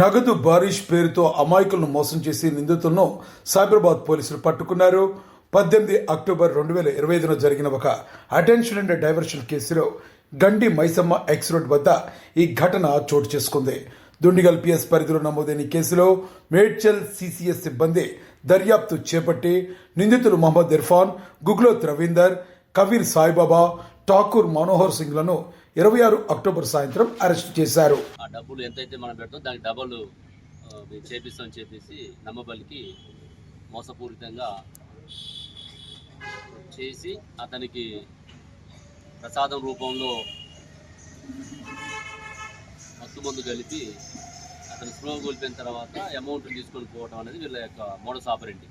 నగదు బారిష్ పేరుతో అమాయకులను మోసం చేసి నిందితులను సైబరాబాద్ పోలీసులు పట్టుకున్నారు. పద్దెనిమిది అక్టోబర్ రెండు వేల ఇరవై ఐదున జరిగిన ఒక అటెన్షన్ అండ్ డైవర్షన్ కేసులో గండి మైసమ్మ ఎక్స్ రోడ్ వద్ద ఈ ఘటన చోటు చేసుకుంది. దుండిగల్ పిఎస్ పరిధిలో నమోదైన కేసులో మేడ్చల్ సిసిఎస్ సిబ్బంది దర్యాప్తు చేపట్టి నిందితులు మహమ్మద్ ఇర్ఫాన్ గుగ్లోత్ రవీందర్ కవీర్ సాయిబాబా ఠాకూర్ మనోహర్ సింగ్లను ఇరవై ఆరు అక్టోబర్ సాయంత్రం అరెస్ట్ చేశారు. ఆ డబ్బులు ఎంతైతే మనం పెడతాం దానికి డబల్ మేము చేపిస్తాం చెప్పేసి నమ్మబలికి మోసపూరితంగా చేసి అతనికి ప్రసాదం రూపంలో మత్తు మందు కలిపి అతను స్లో కోల్పోయిన తర్వాత అమౌంట్ తీసుకొని పోవడం అనేది వీళ్ళ యొక్క మోడస్ ఆపరేంటి.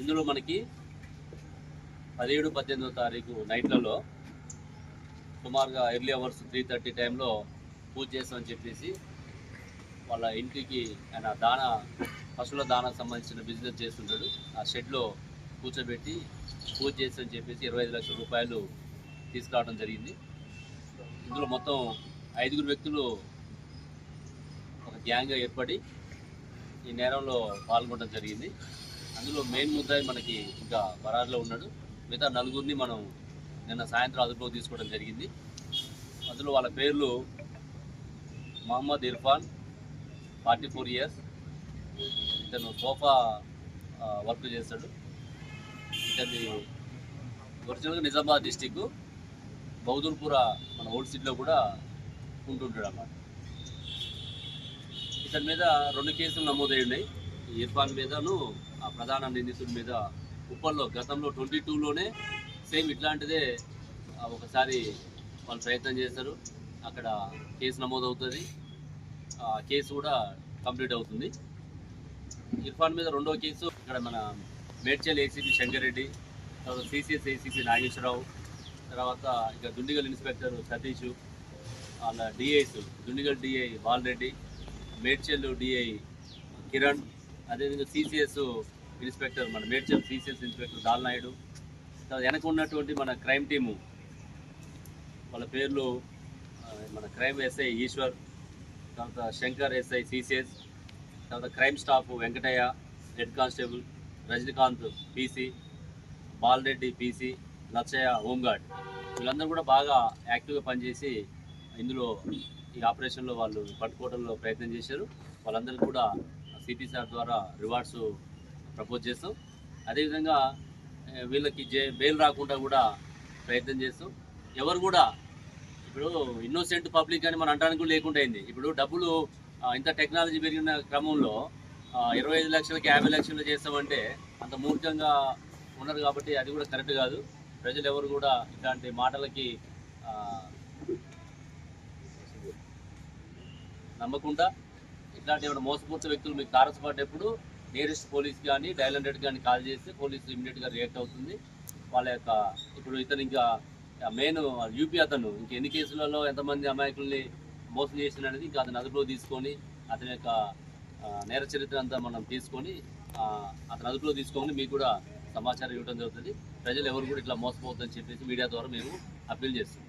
ఇందులో మనకి పదిహేడు పద్దెనిమిదో తారీఖు నైట్లలో సుమారుగా ఎర్లీ అవర్స్ త్రీ థర్టీ టైంలో పూజ చేస్తామని చెప్పేసి వాళ్ళ ఇంటికి ఆయన దాన పశువుల దానాకు సంబంధించిన బిజినెస్ చేస్తుంటాడు. ఆ షెడ్లో కూర్చోబెట్టి పూజ చేస్తామని చెప్పేసి ఇరవై ఐదు లక్షల రూపాయలు తీసుకురావడం జరిగింది. ఇందులో మొత్తం ఐదుగురు వ్యక్తులు ఒక గ్యాంగ్గా ఏర్పడి ఈ నేరంలో పాల్గొనడం జరిగింది. అందులో మెయిన్ ముద్దాయి మనకి ఇంకా బరాజ్లో ఉన్నాడు. మిగతా నలుగురిని మనం నిన్న సాయంత్రం అదుపులోకి తీసుకోవడం జరిగింది. అందులో వాళ్ళ పేర్లు Mohammed Irfan forty four years ఇతను సోఫా వర్క్ చేస్తాడు. ఇతని ఒరిజినల్గా నిజామాబాద్ డిస్టిక్ బౌదూర్పుర మన ఓల్డ్ సిటీలో కూడా ఉంటుంటాడు అన్నమాట ఇతని మీద రెండు కేసులు నమోదై ఉన్నాయి ఇర్ఫాన్ మీదను ఆ ప్రధాన నిందితుడి మీద ఉప్పల్లో గతంలో ట్వంటీ టూలోనే సేమ్ ఇట్లాంటిదే ఒకసారి వాళ్ళు ప్రయత్నం చేస్తారు. అక్కడ కేసు నమోదవుతుంది. ఆ కేసు కూడా కంప్లీట్ అవుతుంది. ఇర్ఫాన్ మీద రెండో కేసు ఇక్కడ మన మేడ్చల్ ఏసీపీ శంకర్ రెడ్డి తర్వాత సిసిఎస్ ఏసీపీ నాగేశ్వరరావు తర్వాత ఇక దుండిగల్ ఇన్స్పెక్టర్ సతీష్ వాళ్ళ DIs Dundigal DI Balareddy Medchal DI Kiran అదేవిధంగా సిసిఎస్ ఇన్స్పెక్టర్ మన మేడ్చల్ సిసిఎస్ ఇన్స్పెక్టర్ దాల్నాయుడు వెనక ఉన్నటువంటి మన క్రైమ్ టీము వాళ్ళ పేర్లు మన క్రైమ్ ఎస్ఐ ఈశ్వర్ తర్వాత శంకర్ ఎస్ఐ సిసిఎస్ తర్వాత crime staff Venkataiah head constable Rajinikanth PC Balareddy PC Lachaiah home guard. వీళ్ళందరూ కూడా బాగా యాక్టివ్గా పనిచేసి ఇందులో ఈ ఆపరేషన్లో వాళ్ళు పట్టుకోవడంలో ప్రయత్నం చేశారు. వాళ్ళందరికీ కూడా సిపి సార్ ద్వారా రివార్డ్స్ ప్రపోజ్ చేస్తాం. అదేవిధంగా వీళ్ళకి జే బెయిల్ రాకుండా కూడా ప్రయత్నం చేస్తూ ఎవరు కూడా ఇప్పుడు ఇన్నోసెంట్ పబ్లిక్ అని మనం అంటానికి కూడా లేకుండా అయింది. ఇప్పుడు డబ్బులు ఇంత టెక్నాలజీ పెరిగిన క్రమంలో ఇరవై ఐదు లక్షలకి యాభై లక్షలు చేస్తామంటే అంత మూర్ఖంగా ఉన్నారు కాబట్టి అది కూడా కరెక్ట్ కాదు. ప్రజలు ఎవరు కూడా ఇట్లాంటి మాటలకి నమ్మకుండా ఇట్లాంటి ఏమైనా మోసపూర్త వ్యక్తులు మీకు తారసపడ్డప్పుడు నియరెస్ట్ పోలీస్ కానీ డైల్ హండ్రెడ్ కానీ కాల్ చేస్తే పోలీసు ఇమీడియట్గా రియాక్ట్ అవుతుంది. వాళ్ళ యొక్క ఇప్పుడు ఇతను ఇంకా మెయిన్ యూపీ అతను ఇంక ఎన్ని కేసులలో ఎంతమంది అమాయకుల్ని మోసం చేసిన అనేది ఇంకా అతను అదుపులో తీసుకొని అతని యొక్క నేర చరిత్ర అంతా మనం తీసుకొని అతను అదుపులో తీసుకొని మీకు కూడా సమాచారం ఇవ్వడం జరుగుతుంది. ప్రజలు ఎవరు కూడా ఇట్లా మోసపోవద్దని చెప్పేసి మీడియా ద్వారా మేము అప్పీల్ చేస్తున్నాం.